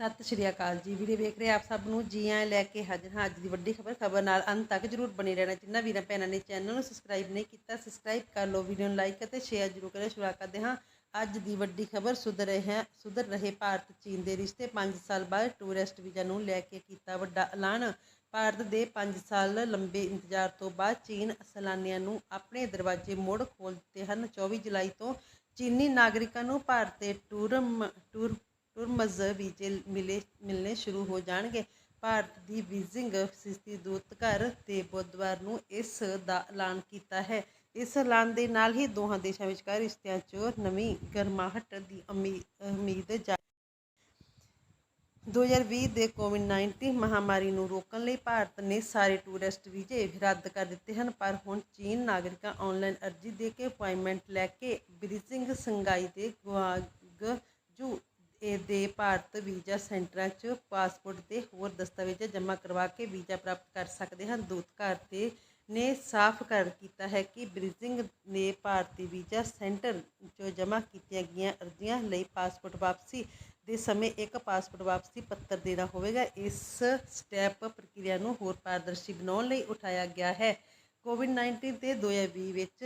ਸਤਿ ਸ਼੍ਰੀ ਅਕਾਲ ਜੀ। ਵੀਡੀਓ ਵੇਖ ਰਹੇ ਆਪ ਸਭ ਨੂੰ ਜੀ ਆਇਆਂ ਲੈ ਕੇ ਹਾਜ਼ਰ ਹਾਂ। ਅੱਜ ਦੀ ਵੱਡੀ ਖਬਰ ਖਬਰ ਨਾਲ ਅੰਤ ਤੱਕ ਜਰੂਰ ਬਣੇ ਰਹਿਣਾ। ਜਿੰਨਾ ਵੀਰਾਂ ਭੈਣਾਂ ਨੇ ਚੈਨਲ ਨੂੰ ਸਬਸਕ੍ਰਾਈਬ ਨਹੀਂ ਕੀਤਾ ਸਬਸਕ੍ਰਾਈਬ ਕਰ ਲਓ। ਵੀਡੀਓ ਨੂੰ ਲਾਈਕ ਅਤੇ ਸ਼ੇਅਰ ਜਰੂਰ ਕਰਿਓ। ਸ਼ੁਰੂ ਕਰਦੇ ਹਾਂ। ਅੱਜ ਦੀ ਵੱਡੀ ਖਬਰ, ਸੁਧਰ ਰਹੇ ਹੈ ਸੁਧਰ ਰਹੇ ਭਾਰਤ, ਚੀਨ ਦੇ ਰਿਸ਼ਤੇ। 5 ਸਾਲ ਬਾਅਦ ਟੂਰਿਸਟ ਵੀਜ਼ਾ ਨੂੰ ਲੈ ਕੇ ਕੀਤਾ ਵੱਡਾ ਐਲਾਨ। ਭਾਰਤ ਦੇ 5 ਸਾਲ ਲੰਬੇ ਇੰਤਜ਼ਾਰ ਤੋਂ ਬਾਅਦ ਚੀਨ ਸੈਲਾਨੀਆਂ ਨੂੰ ਆਪਣੇ ਦਰਵਾਜ਼ੇ ਮੋੜ ਖੋਲ੍ਹ ਦਿੱਤੇ ਹਨ। 24 ਜੁਲਾਈ ਤੋਂ ਚੀਨੀ ਨਾਗਰਿਕਾਂ ਨੂੰ ਭਾਰਤ ਦੇ ਟੂਰਮ, ਟੂਰ ਟੂਰਮਜ਼ ਵੀਜ਼ੇ ਮਿਲੇ ਮਿਲਣੇ ਸ਼ੁਰੂ ਹੋ ਜਾਣਗੇ। ਭਾਰਤ ਦੀ ਬੀਜ਼ਿੰਗ ਸਥਿਤ ਦੂਤਘਰ ਤੇ ਬੁੱਧਵਾਰ ਨੂੰ ਇਸ ਦਾ ਐਲਾਨ ਕੀਤਾ ਹੈ। ਇਸ ਐਲਾਨ ਦੇ ਨਾਲ ਹੀ ਦੋਹਾਂ ਦੇਸ਼ਾਂ ਵਿਚਕਾਰ ਰਿਸ਼ਤਿਆਂ 'ਚ ਨਵੀਂ ਗਰਮਾਹਟ ਦੀ ਉਮੀਦ ਜਾ 2020 ਦੇ ਕੋਵਿਡ-19 ਮਹਾਮਾਰੀ ਨੂੰ ਰੋਕਣ ਲਈ ਭਾਰਤ ਨੇ ਸਾਰੇ ਟੂਰਿਸਟ ਵੀਜ਼ੇ ਰੱਦ ਕਰ ਦਿੱਤੇ ਹਨ, ਪਰ ਹੁਣ ਚੀਨ ਨਾਗਰਿਕਾਂ ਆਨਲਾਈਨ ਅਰਜ਼ੀ ਦੇ ਕੇ ਅਪਾਇੰਟਮੈਂਟ ਲੈ ਕੇ ਬੀਜਿੰਗ ਸੰਘਾਈ ਦੇ ਗੁਆਂਗਝੂ ਦੇ ਭਾਰਤ ਵੀਜ਼ਾ ਸੈਂਟਰਾਂ 'ਚ ਪਾਸਪੋਰਟ ਤੇ ਹੋਰ ਦਸਤਾਵੇਜ਼ ਜਮ੍ਹਾਂ ਕਰਵਾ ਕੇ ਵੀਜ਼ਾ ਪ੍ਰਾਪਤ ਕਰ ਸਕਦੇ ਹਨ। ਦੂਤਘਰ ਦੇ ਨੇ ਸਾਫ਼ ਕਰ ਕੀਤਾ ਹੈ ਕਿ ਬ੍ਰਿਜਿੰਗ ਨੇ ਭਾਰਤੀ ਵੀਜ਼ਾ ਸੈਂਟਰ 'ਚੋਂ ਜਮ੍ਹਾਂ ਕੀਤੀਆਂ ਗਈਆਂ ਅਰਜ਼ੀਆਂ ਲਈ ਪਾਸਪੋਰਟ ਵਾਪਸੀ ਦੇ ਸਮੇਂ ਇੱਕ ਪਾਸਪੋਰਟ ਵਾਪਸੀ ਪੱਤਰ ਦੇਣਾ ਹੋਵੇਗਾ। ਇਸ ਸਟੈਪ ਪ੍ਰਕਿਰਿਆ ਨੂੰ ਹੋਰ ਪਾਰਦਰਸ਼ੀ ਬਣਾਉਣ ਲਈ ਉਠਾਇਆ ਗਿਆ ਹੈ। ਕੋਵਿਡ-19 ਤੇ 2020 ਵਿੱਚ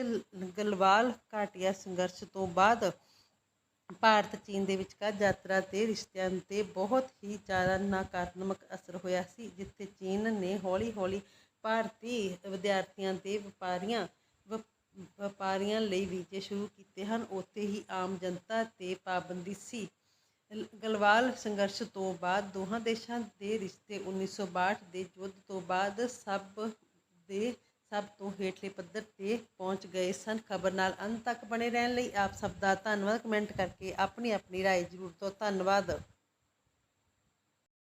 ਗਲਵਾਲ ਘਾਟੀਆ ਸੰਘਰਸ਼ ਤੋਂ ਬਾਅਦ ਭਾਰਤ, ਚੀਨ ਦੇ ਵਿਚਕਾਰ ਯਾਤਰਾ ਦੇ ਰਿਸ਼ਤਿਆਂ ਤੇ ਬਹੁਤ ਹੀ ਜ਼ਿਆਦਾ ਨਕਾਰਾਤਮਕ ਅਸਰ ਹੋਇਆ ਸੀ, ਜਿੱਥੇ ਚੀਨ ਨੇ ਹੌਲੀ-ਹੌਲੀ ਭਾਰਤੀ ਵਿਦਿਆਰਥੀਆਂ ਤੇ ਵਪਾਰੀਆਂ ਵਪਾਰੀਆਂ ਲਈ ਵੀਜ਼ੇ ਸ਼ੁਰੂ ਕੀਤੇ ਹਨ। ਉੱਥੇ ਹੀ ਆਮ ਜਨਤਾ ਤੇ ਪਾਬੰਦੀ ਸੀ। ਗਲਵਾਲ ਸੰਘਰਸ਼ ਤੋਂ ਬਾਅਦ ਦੋਹਾਂ ਦੇਸ਼ਾਂ ਦੇ ਰਿਸ਼ਤੇ 1962 ਦੇ ਯੁੱਧ ਤੋਂ ਬਾਅਦ ਸਭ ਦੇ ਸਭ ਤੋਂ ਹੇਠਲੇ ਪੱਧਰ ਤੇ ਪਹੁੰਚ ਗਏ ਸਨ ਖਬਰ ਨਾਲ ਅੰਤ ਤੱਕ ਬਣੇ ਰਹਿਣ ਲਈ ਆਪ ਸਭ ਦਾ ਧੰਨਵਾਦ ਕਮੈਂਟ ਕਰਕੇ ਆਪਣੀ ਆਪਣੀ رائے ਜ਼ਰੂਰ ਦਿਓ ਧੰਨਵਾਦ